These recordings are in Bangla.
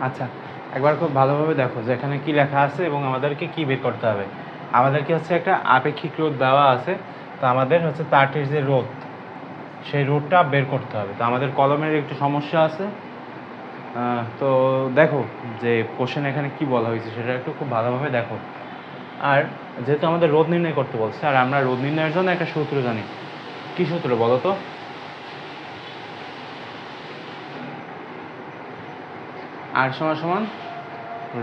আচ্ছা একবার খুব ভালোভাবে দেখো যে এখানে কি লেখা আছে এবং আমাদেরকে কি বের করতে হবে। আমাদেরকে হচ্ছে একটা আপেক্ষিক রোধ দেওয়া আছে, তো আমাদের হচ্ছে তারটির যে রোধ, সেই রোধটা বের করতে হবে। তো আমাদের কলমের একটু সমস্যা আছে। তো দেখো যে কোশ্চেন এখানে কি বলা হয়েছে সেটা একটু খুব ভালোভাবে দেখো। আর যেহেতু আমাদের রোধ নির্ণয় করতে বলছে, আর আমরা রোধ নির্ণয়ের জন্য একটা সূত্র জানি। কি সূত্র বলো তো? আর সমান সমান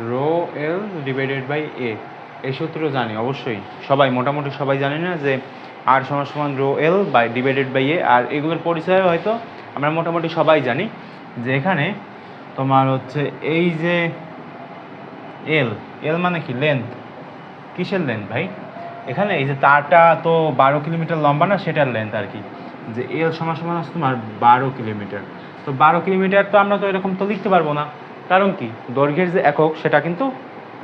rho L divided by A. এই সূত্র জানি, অবশ্যই। সবাই, মোটামুটি সবাই জানি না যে আর সমান সমান rho L by divided by A. আর এগুলোর পরিচয় হয়তো আমরা মোটামুটি সবাই জানি যে এখানে তোমার হচ্ছে এই যে এল এল মানে কি? লেন্থ। কিসের লেন্থ ভাই? এখানে এই যে তারটা তো বারো কিলোমিটার লম্বা না, সেটার লেন্থ আর কি। যে এল সমান সমান আছে তোমার বারো কিলোমিটার। তো বারো কিলোমিটার তো আমরা তো এরকম তো লিখতে পারব না। কারণ কি? দৈর্ঘ্যের যে একক, সেটা কিন্তু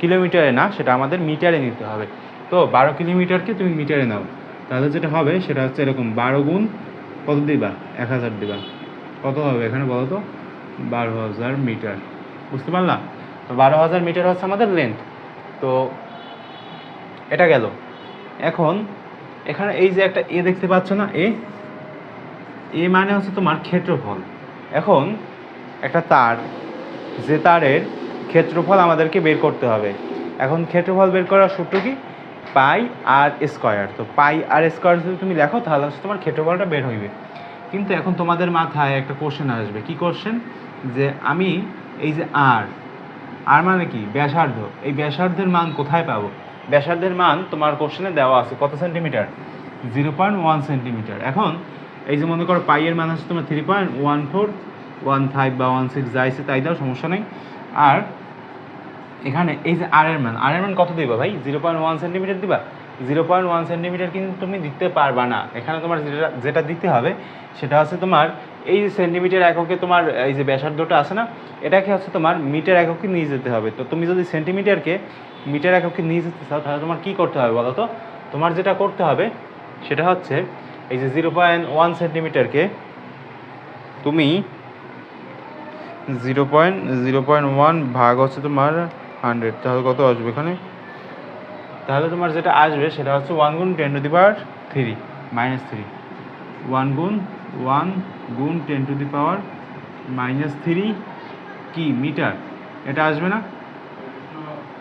কিলোমিটারে না, সেটা আমাদের মিটারে নিতে হবে। তো বারো কিলোমিটারকে তুমি মিটারে নাও। তাহলে যেটা হবে, সেটা হচ্ছে এরকম বারো গুণ কত দিবা? এক হাজার দিবা। কত হবে এখানে বলো তো? বারো হাজার মিটার। বুঝতে পারলাম তো বারো হাজার মিটার হচ্ছে আমাদের লেন্থ তো এটা গেল। এখন এখানে এই যে একটা এ দেখতে পাচ্ছ না? এ? এ মানে হচ্ছে তোমার ক্ষেত্রফল। এখন একটা তার যে তারের ক্ষেত্রফল আমাদেরকে বের করতে হবে। এখন ক্ষেত্রফল বের করার সূত্র কি? Pi r square. তো পাই আর স্কোয়ার যদি তুমি লেখো, তাহলে হচ্ছে তোমার ক্ষেত্রফলটা বের হইবে। কিন্তু এখন তোমাদের মাথায় একটা কোশ্চেন আসবে। কি কোশ্চেন যে আমি এই যে আর আর মানে কি? ব্যাসার্ধ। এই ব্যাসার্ধের মান কোথায় পাবো? ব্যাসার্ধের মান তোমার কোশ্চেনে দেওয়া আছে। কত centimetre zero point one centimetre এখন এই যে মনে করো পাইয়ের মান হচ্ছে তোমার three point one four one five বা ওয়ান সিক্স যাইছে তাই দাও, সমস্যা নেই। আর এখানে এই যে আর এর মান আর এর মান কত দিবা ভাই? জিরো পয়েন্ট ওয়ান সেন্টিমিটার দিবা? জিরো পয়েন্ট ওয়ান সেন্টিমিটার কিন্তু তুমি দিতে পারবা না। এখানে তোমার যেটা যেটা দিতে হবে, সেটা হচ্ছে তোমার এই যে সেন্টিমিটার এককে তোমার, এই যে ব্যাসার্ধটা আছে না, এটাকে হচ্ছে তোমার মিটার এককে নিয়ে যেতে হবে। তো তুমি যদি সেন্টিমিটারকে মিটার এককে নিয়ে যেতে চাও, তাহলে তোমার কী করতে হবে বলো তো? তোমার যেটা করতে হবে, সেটা হচ্ছে এই যে জিরো পয়েন্ট ওয়ান সেন্টিমিটারকে তুমি zero point zero point one ভাগ হচ্ছে তোমার হান্ড্রেড। তাহলে কত আসবে এখানে? তাহলে তোমার যেটা আসবে সেটা হচ্ছে ওয়ান গুণ ten to the power three, minus three. One গুণ ওয়ান গুণ ten to the power minus three কি, মিটার? এটা আসবে না?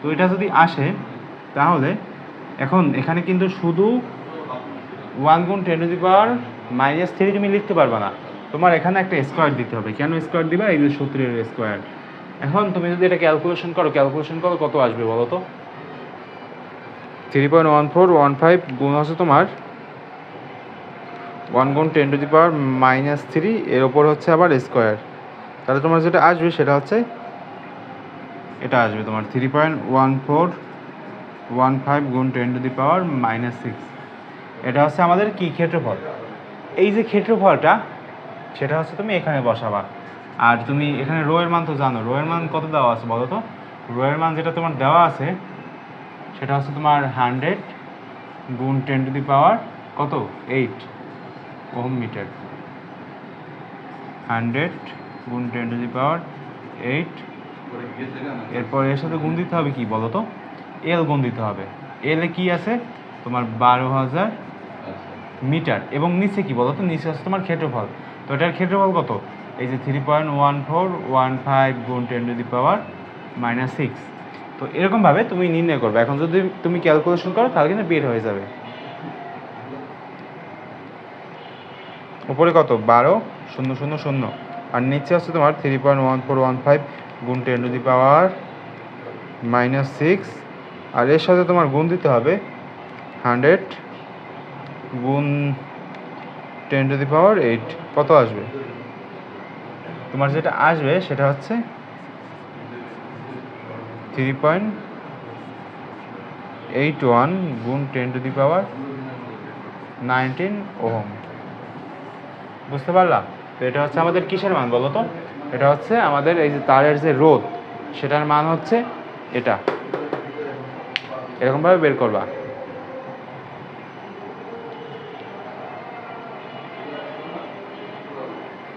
তো এটা যদি আসে, তাহলে এখন এখানে কিন্তু শুধু ওয়ান গুণ ten to the power minus three তুমি লিখতে পারবে না। তোমার এখানে একটা স্কোয়ার দিতে হবে। কেন স্কোয়ার দিবা? এই যে সূত্রের স্কোয়ার এখন তুমি যদি এটা ক্যালকুলেশন করো ক্যালকুলেশন করো, কত আসবে বলো তো? Three point one four one five গুণ হচ্ছে তোমার ওয়ান গুণ ten to the power minus three এর ওপর হচ্ছে আবার স্কোয়ার তাহলে তোমার যেটা আসবে সেটা হচ্ছে এটা আসবে তোমার three point one four one five গুণ ten to the power minus six এটা হচ্ছে আমাদের কী ক্ষেত্রফল? এই যে ক্ষেত্রফলটা সেটা হচ্ছে তুমি এখানে বসাবা। আর তুমি এখানে রোয়ের মান তো জানো। রোয়ের মান কত দেওয়া আছে বলো তো? রোয়ের মান যেটা তোমার দেওয়া আছে সেটা হচ্ছে তোমার হান্ড্রেড গুণ টেন টু দি পাওয়ার কত? Eight ohm metre. হান্ড্রেড গুণ ten to the power eight এরপর এর সাথে গুণ দিতে হবে কি বলো তো? এল গুণ দিতে হবে। এল কি আছে? তোমার বারো হাজার মিটার। এবং নিচে কি বলো তো? নিচে আছে তোমার ক্ষেত্রফল। তো এটার ক্ষেত্রফল কত? এই যে three point one four one five গুণ ten to the power minus six তো এরকমভাবে তুমি নির্ণয় করবে। এখন যদি তুমি ক্যালকুলেশন করো, তাহলে কিন্তু বের হয়ে যাবে। উপরে কত? বারো, শূন্য শূন্য শূন্য। আর নিচে আছে তোমার three point one four one five গুণ ten to the power minus six আর এর সাথে তোমার গুণ দিতে হবে হান্ড্রেড গুণ ten to the power eight কত আসবে? তোমার যেটা আসবে সেটা হচ্ছে থ্রি পয়েন্ট এইট ওয়ান গুণ ten to the power nineteen ohm. বুঝতে পারলাম তো এটা হচ্ছে আমাদের কিসের মান বলো তো? এটা হচ্ছে আমাদের এই যে তারের যে রোধ, সেটার মান হচ্ছে এটা। এরকমভাবে বের করবা।